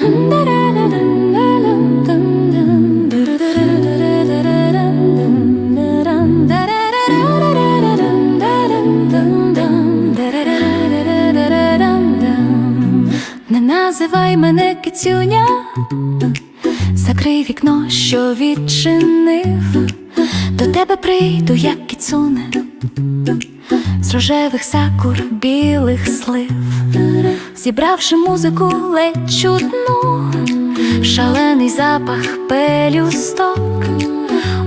Не називай мене кицюня, закрий вікно, що відчинив. До тебе прийду, як кіцуне, з рожевих сакур білих слив, зібравши музику ледь чутну, шалений запах пелюсток,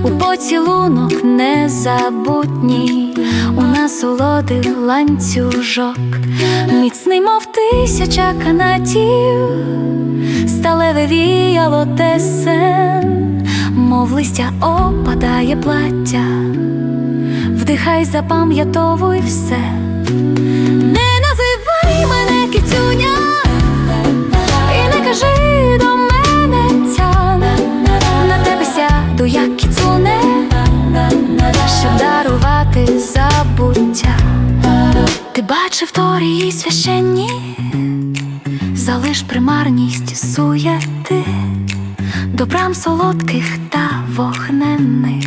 у поцілунок незабутній, у насолоди ланцюжок, міцний, мов тисяча канатів, сталеве віяло тесен, мов листя опадає плаття, вдихай, запам'ятовуй все. Ти бачив торії священні, залиш примарність суєти, до брам солодких та вогненних,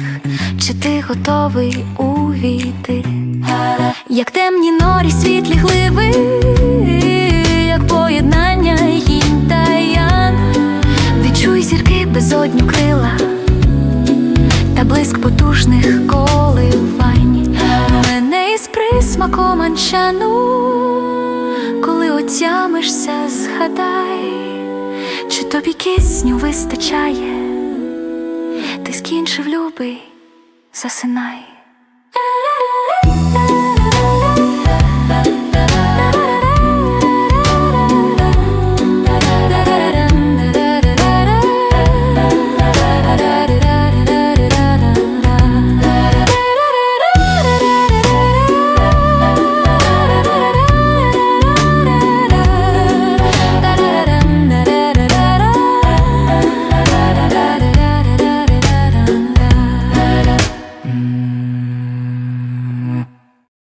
чи ти готовий увійти, як темні норі світлі гливи, як поєднання їнь та ян, відчуй зірки безодню крила та блиск потужних із присмаком анчану, коли отямишся, згадай, чи тобі кисню вистачає, ти скінчив любий, засинай.